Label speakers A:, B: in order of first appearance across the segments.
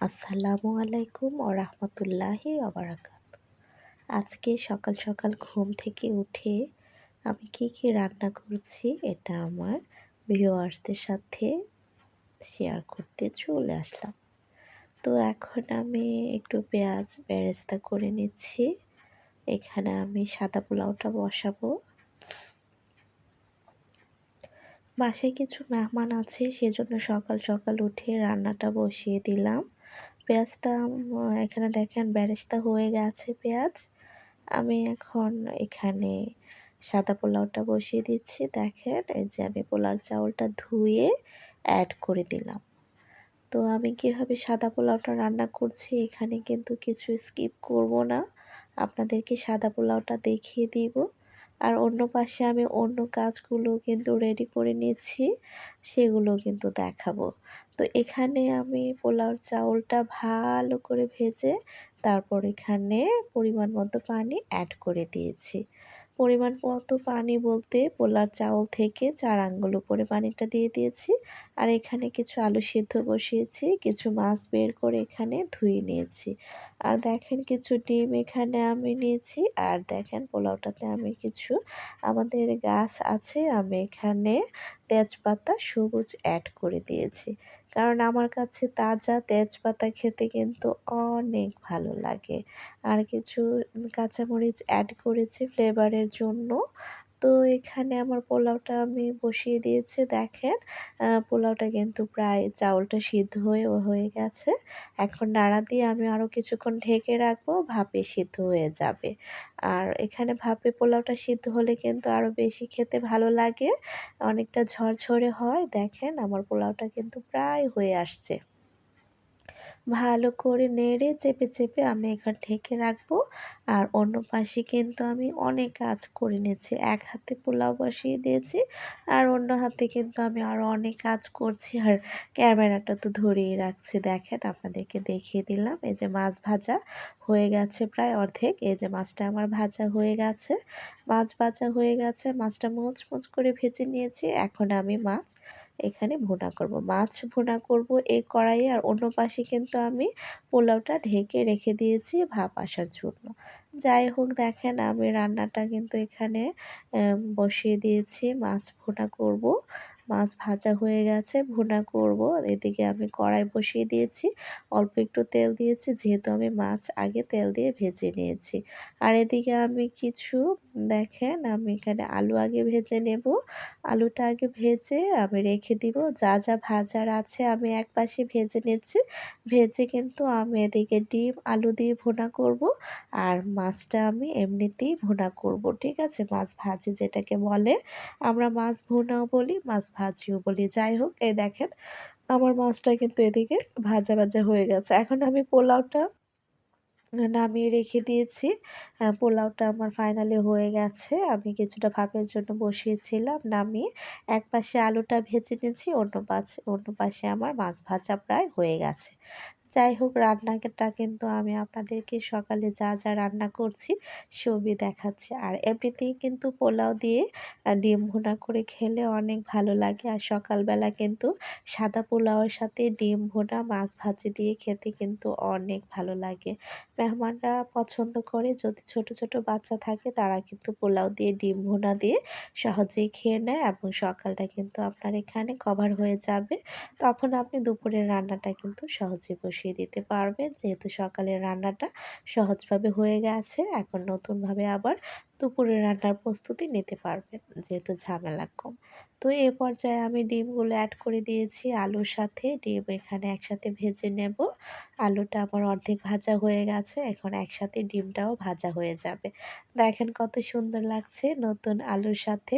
A: আসসালামু আলাইকুম ও রহমতুল্লাহি অবরাকাত আজকে সকাল সকাল ঘুম থেকে উঠে আমি কি কি রান্না করছি এটা আমার ভিউয়ার্সদের সাথে শেয়ার করতে চলে আসলাম। তো এখন আমি একটু পেঁয়াজ বেরেস্তা করে নিচ্ছি। এখানে আমি সাদা পোলাওটা বসাবো। বাসায় কিছু মেহমান আছে, সেজন্য সকাল সকাল উঠে রান্নাটা বসিয়ে দিলাম। পেঁয়াজটা এখানে দেখেন ব্যারেস্তা হয়ে গেছে পেঁয়াজ। আমি এখন এখানে সাদা পোলাওটা বসিয়ে দিচ্ছি। দেখেন, এই যে আমি পোলার চাউলটা ধুয়ে অ্যাড করে দিলাম। তো আমি কীভাবে সাদা পোলাওটা রান্না করছি এখানে কিন্তু কিছু স্কিপ করব না। আপনাদেরকে সাদা পোলাওটা দেখিয়ে দিব। আর অন্য পাশে আমি অন্য কাজগুলো কিন্তু রেডি করে নিয়েছি সেগুলো কিন্তু দেখাবো। তো এখানে আমি পোলাও চাউলটা ভালো করে ভেজে, তারপর এখানে পরিমাণ মতো পানি অ্যাড করে দিয়েছি। পরিমাণ মতো পানি বলতে পোলার চাউল থেকে চার আঙ্গুল উপরে পানিটা দিয়ে দিয়েছি। আর এখানে কিছু আলু সিদ্ধ বসিয়েছি, কিছু মাছ বের করে এখানে ধুয়ে নিয়েছি। আর দেখেন কিছু ডিম এখানে আমি নিয়েছি, আর দেখেন পোলাওটাতে আমি কিছু আমাদের গাছ আছে, আমি এখানে তেজপাতা, সবুজ অ্যাড করে দিয়েছি। কারণ আমার কাছে তাজা তেজপাতা খেতে কিন্তু অনেক ভালো লাগে। আর কিছু কাঁচামরিচ অ্যাড করেছি ফ্লেভারের জন্য। তো এখানে আমার পোলাওটা আমি বসিয়ে দিয়েছি, দেখেন। পোলাওটা কিন্তু প্রায় চাউলটা সিদ্ধ হয়ে হয়ে গেছে। এখন নাড়া দিয়ে আমি আরও কিছুক্ষণ ঢেকে রাখব, ভাপে সিদ্ধ হয়ে যাবে। আর এখানে ভাপে পোলাওটা সিদ্ধ হলে কিন্তু আরও বেশি খেতে ভালো লাগে। অনেকটা ঝরঝরে হয়, দেখেন। আমার পোলাওটা কিন্তু প্রায় হয়ে আসছে। ভালো করে নেড়ে, চেপে চেপে আমি এখানে ঢেকে রাখব। আর অন্য পাশে কিন্তু আমি অনেক কাজ করে নিয়েছি। এক হাতে পোলাও বসিয়ে দিয়েছি আর অন্য হাতে কিন্তু আমি আরও অনেক কাজ করছি। আর ক্যামেরাটা তো ধরেই রাখছি। দেখেন, আপনাদেরকে দেখিয়ে দিলাম। এই যে মাছ ভাজা হয়ে গেছে প্রায় অর্ধেক। এই যে মাছটা আমার ভাজা হয়ে গেছে। মাছ ভাজা হয়ে গেছে। মাছটা মোচ মোচ করে ভেজে নিয়েছি। এখন আমি মাছ এখানে ভোনা করব। মাছ ভোনা করব এই কড়াইয়ে আর অন্য পাশে কিন্তু আমি পোলাওটা ঢেকে রেখে দিয়েছি ভাপ আসার জন্য। যাই হোক, দেখেন আমি রান্নাটা কিন্তু এখানে বসিয়ে দিয়েছি, মাছ ভোনা করব। মাছ ভাজা হয়ে গেছে, ভুনা করব। এদিকে আমি কড়াই বসিয়ে দিয়েছি, অল্প একটু তেল দিয়েছি, যেহেতু আমি মাছ আগে তেল দিয়ে ভেজে নিয়েছি। আর এদিকে আমি কিছু, দেখেন আমি এখানে আলু আগে ভেজে নেব। আলুটা আগে ভেজে আমি রেখে দিব। যা যা ভাজার আছে আমি এক পাশে ভেজে নিচ্ছি। ভেজে কিন্তু আমি এদিকে ডিম, আলু দিয়ে ভুনা করব। আর মাছটা আমি এমনিতেই ভুনা করব, ঠিক আছে? মাছ ভাজি যেটাকে বলে। আমরা মাছ ভুনাও বলি, মাছ ভাজিও বলি, যাই হোক, এই দেখেন আমার মাছটা কিন্তু এদিকে ভাজা ভাজা হয়ে গেছে। এখন আমি পোলাওটা নামিয়ে রেখে দিয়েছি। পোলাওটা আমার ফাইনালি হয়ে গেছে। আমি কিছুটা ভাপের জন্য বসিয়েছিলাম, নামিয়ে এক পাশে আলুটা ভেজে নিয়েছি, অন্য পাশে অন্য পাশে আমার মাছ ভাজা প্রায় হয়ে গেছে। যাই হোক, রান্নাটা কিন্তু আমি আপনাদেরকে সকালে যা যা রান্না করছি সবই দেখাচ্ছি। আর এমনিতেই কিন্তু পোলাও দিয়ে ডিম ভুনা করে খেলে অনেক ভালো লাগে। আর সকালবেলা কিন্তু সাদা পোলাওয়ের সাথে ডিম ভুনা, মাছ ভাজি দিয়ে খেতে কিন্তু অনেক ভালো লাগে। মেহমানরা পছন্দ করে, যদি ছোট ছোট বাচ্চা থাকে তারা কিন্তু পোলাও দিয়ে, ডিম ভুনা দিয়ে সহজেই খেয়ে নেয় এবং সকালটা কিন্তু আপনার এখানে কভার হয়ে যাবে। তখন আপনি দুপুরের রান্নাটা কিন্তু সহজে বসিয়ে বসিয়ে দিতে পারবেন। যেহেতু সকালের রান্নাটা সহজভাবে হয়ে গেছে, এখন নতুনভাবে আবার দুপুরের রান্নার প্রস্তুতি নিতে পারবেন, যেহেতু ঝামেলা কম। তো এ পর্যায়ে আমি ডিমগুলো অ্যাড করে দিয়েছি, আলুর সাথে। ডিম এখানে একসাথে ভেজে নেব। আলুটা আমার অর্ধেক ভাজা হয়ে গেছে, এখন একসাথে ডিমটাও ভাজা হয়ে যাবে। দেখেন কত সুন্দর লাগছে নতুন আলুর সাথে।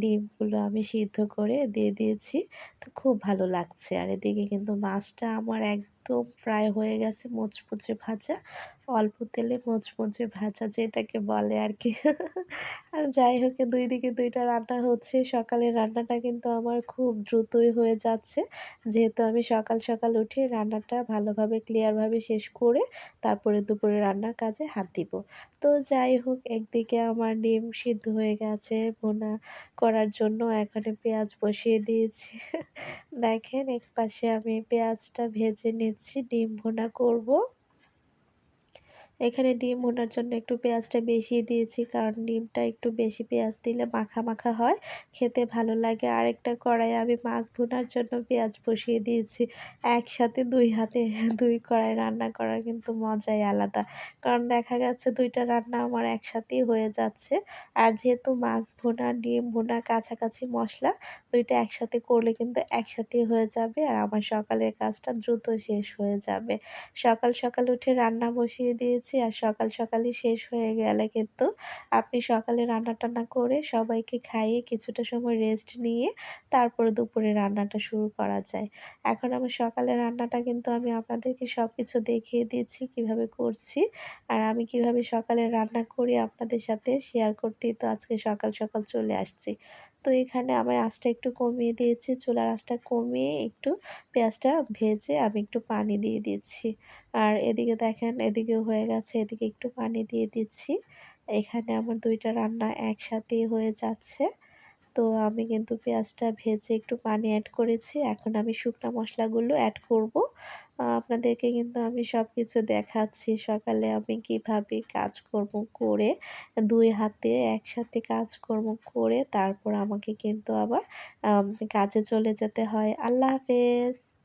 A: ডিমগুলো আমি সিদ্ধ করে দিয়ে দিয়েছি, তো খুব ভালো লাগছে। আর এদিকে কিন্তু মাছটা আমার এক একদম ফ্রাই হয়ে গেছে মুচমুচে ভাজা। অল্প তেলে মুচমুচে ভাজা যেটাকে বলে আরকি। আর যাই হোক ২ দিকে ২ টা রান্না হচ্ছে। সকালের রান্নাটা কিন্তু আমার খুব দ্রুতই হয়ে যাচ্ছে। যেহেতু আমি সকাল, সকাল উঠে রান্নাটা ভালোভাবে ক্লিয়ারভাবে শেষ করে তারপরে দুপুরে রান্নার কাজে হাত দিব। তো যাই হোক একদিকে আমার ডিম সিদ্ধ হয়ে গেছে ভুনা করার জন্য এখানে পেঁয়াজ বসিয়ে দিয়েছি। দেখেন একপাশে আমি পেঁয়াজটা ভেজে নিচ্ছি ডিম ভুনা করব। এখানে ডিম ভুনার জন্য একটু পেঁয়াজটা বেশি দিয়েছি, কারণ ডিমটা একটু বেশি পেঁয়াজ দিলে মাখা মাখা হয়, খেতে ভালো লাগে। আরেকটা কড়াই আমি মাছ ভুনার জন্য পেঁয়াজ বসিয়ে দিয়েছি। একসাথে দুই হাতে দুই কড়াই রান্না করার কিন্তু মজাই আলাদা, কারণ দেখা যাচ্ছে দুইটা রান্না আমার একসাথেই হয়ে যাচ্ছে। আর যেহেতু মাছ ভুনা, ডিম ভুনা, কাছাকাছি মশলা, দুইটা একসাথে করলে কিন্তু একসাথেই হয়ে যাবে আর আমার সকালের কাজটা দ্রুত শেষ হয়ে যাবে। সকাল সকাল উঠে রান্না বসিয়ে দিয়েছি। করছি আর সকাল সকালই শেষ হয়ে গেলে কিন্তু আপনি সকালে রান্না টান্না করে সবাইকে খাইয়ে কিছুটা সময় রেস্ট নিয়ে তারপর দুপুরে রান্নাটা শুরু করা যায়। এখন আমার সকালে রান্নাটা কিন্তু আমি আপনাদেরকে সব কিছু দেখিয়ে দিয়েছি কীভাবে করছি আর আমি কীভাবে সকালে রান্না করি আপনাদের সাথে শেয়ার করতেই তো আজকে সকাল সকাল চলে আসছি। তো এখানে আমার আঁচটা একটু কমিয়ে দিয়েছি, চুলার আঁচটা কমিয়ে একটু পেঁয়াজটা ভেজে আমি একটু পানি দিয়ে দিচ্ছি। আর এদিকে দেখেন, এদিকেও হয়ে গেছে, এদিকে একটু পানি দিয়ে দিচ্ছি। এখানে আমার দুইটা রান্না একসাথে হয়ে যাচ্ছে। তো আমি কিন্তু পেঁয়াজটা ভেজে একটু পানি অ্যাড করেছি। এখন আমি শুকনো মশলাগুলো অ্যাড করব। আপনাদেরকে কিন্তু আমি সব কিছু দেখাচ্ছি সকালে আমি কীভাবে কাজকর্ম করে, দুই হাতে একসাথে কাজকর্ম করে, তারপর আমাকে কিন্তু আবার কাজে চলে যেতে হয়। আল্লাহ হাফেজ!